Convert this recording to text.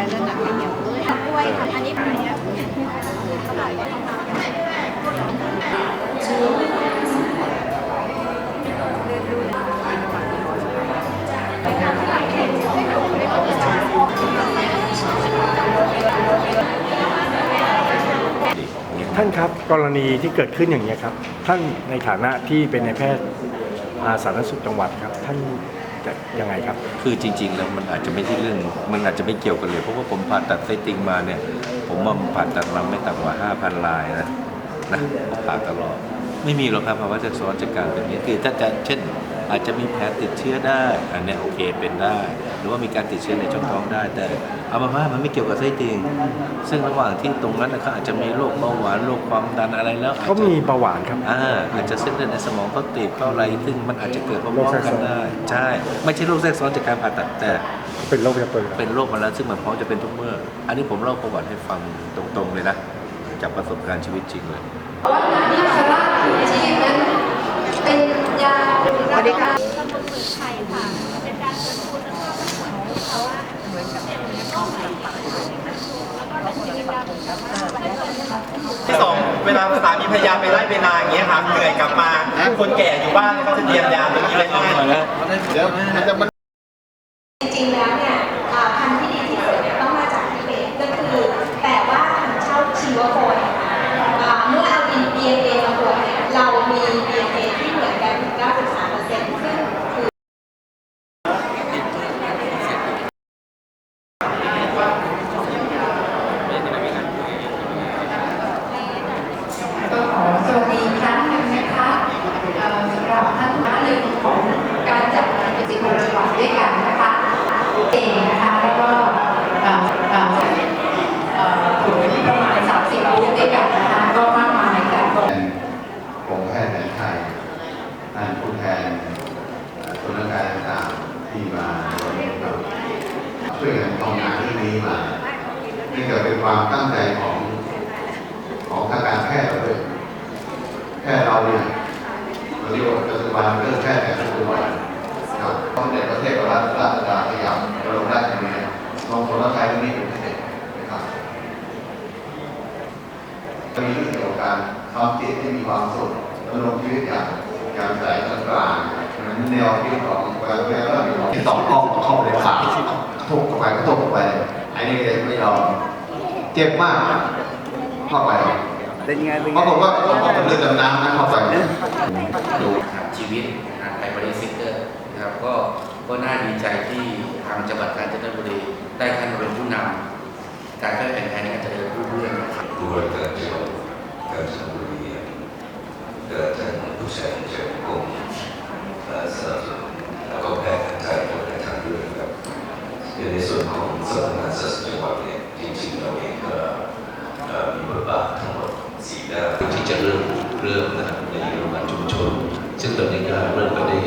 แต่เรื่องหนักไม่เกี่ยวกับกล้วยค่ะอันนี้เป็นเนี้ยท่านครับกรณีที่เกิดขึ้นอย่างนี้ครับ ท่านในฐานะที่เป็นนายแพทย์ สาธารณสุขจังหวัดครับ ท่านจะยังไงครับ คือจริง ๆ แล้วมันอาจจะไม่ใช่เรื่อง มันอาจจะไม่เกี่ยวกันเลย เพราะว่าผมผ่าตัดไส้ติ่งมาเนี่ย ผมว่าผ่าตัดมาไม่ต่ำกว่า 5,000 ลายนะนะผ่าตลอด ไม่มีหรอกครับภาวะแทรกซ้อนจากการแบบนี้คือถ้าจะเช่น อาจจะมีแผลติดเชื้อได้อันเนี้ยโอเคเป็นได้ หรือว่ามีการติดเชื้อในช่องท้องได้ แต่เอามาว่ามันไม่เกี่ยวกับไส้ติ่งซึ่งระหว่างที่ตรงนั้นนะเขาอาจจะมีโรคเบาหวานโรคความดันอะไรแล้วอจจะ เขามีเบาหวานครับ อ่าอาจจะเส้นเลือดในสมองเขาตีบเขาอะไรซึ่งมันอาจจะเกิดพร้อโรคมแทรกๆกัซ้นอนได้ ใช่ ไม่ใช่โรคแทรกซ้อนจากการผ่าตัดแต่เป็นโรคประจำตัวอยู่แล้วเป็นโรคมาแล้วซึ่งมันพร้อมจะเป็นทุกเมื่อ อันนี้ผมเล่าประวัติให้ฟังตรงๆเลยนะจากประสบการณ์ชีวิตจริงเลยเป็นยาสวัสดีค่ะสมุนไพรค่ะ เป็นการเชิญชวนแล้วก็เหมือนเขาว่าเหมือนกับเป็นข้อหมายต่างๆแล้วก็เป็นกิจกรรมแบบว่า ที่สองเวลาสามีพยายามไปไล่ไปนาอย่างเงี้ยครับเหนื่อยกลับมา คนแก่อยู่บ้านก็จะเตรียมยาตรงนี้ไว้ให้จริงๆ แล้วเนี่ยอ่าพันธุ์ที่ดีที่สุดเนี่ยต้องมาจากทิเบตก็คือ แต่ว่าถังเช่าชีวโคนอ่าเมื่อเอา DNA มาบวกเนี่ย เรามี DNA ที่เหมือนกันถึง93%ซึ่งคือ ก็ขอสวัสดีอีกครั้งหนึ่งนะคะเอ่อสำหรับท่านท่านหนึ่งของการจัดงานจิตวิทยาด้วยกันนะคะเองนะคะแล้วก็เอ่อเอ่อเอ่อถึงประมาณ 30รูปด้วยกันนะคะก็มากมายค่ะ กรมแพทย์แผนไทย ท่านผู้แทนส่วนราชการต่างๆที่มาร่วมกับช่วยกันทำงานเรื่องนี้มานี่เกิดเป็นความตั้งใจของของทางการแพทย์เราด้วยแพทย์เราเนี่ยเราเรียกว่าปัจจุบันเรื่องแพทย์แผนปัจจุบันครับต้องในประเทศรัฐราชดารพยายามเราลงได้ตรงนี้ลองคนละไทยเรื่องนี้เป็นพิเศษนะครับมีเรื่องเกี่ยวกับการทำจิตให้มีความสุขดำรงชีวิตอย่าง การใส่กลางๆนั้นแนวคิดของการแก้ปัญหาที่สองกล้องเข้าไปในขาทุกเข้าไปก็ทุกเข้าไปไอ้นี่ไม่ยอมเจ็บมากเข้าไปปรากฏว่าเขาบอกเป็นเรื่องดำน้ำนะเข้าไปดูครับชีวิตนไทยบริสิเตอร์นะครับก็ก็น่าดีใจที่ทางจังหวัดกาญจนบุรีได้ท่านมาเป็นผู้นำการแพทย์แผนไทย สนับสนุนแล้วก็แพทย์ไทยคนในทางเลือกครับในส่วนของสำนักงานศาสตร์จังหวัดเนี่ยจริงๆเราเองก็เอ่อมีบทบาททั้งหมดสี่ด้านที่จะเริ่มเริ่มนะครับในโรงพยาบาลชุมชน ซึ่งตอนนี้ก็เริ่มไปได้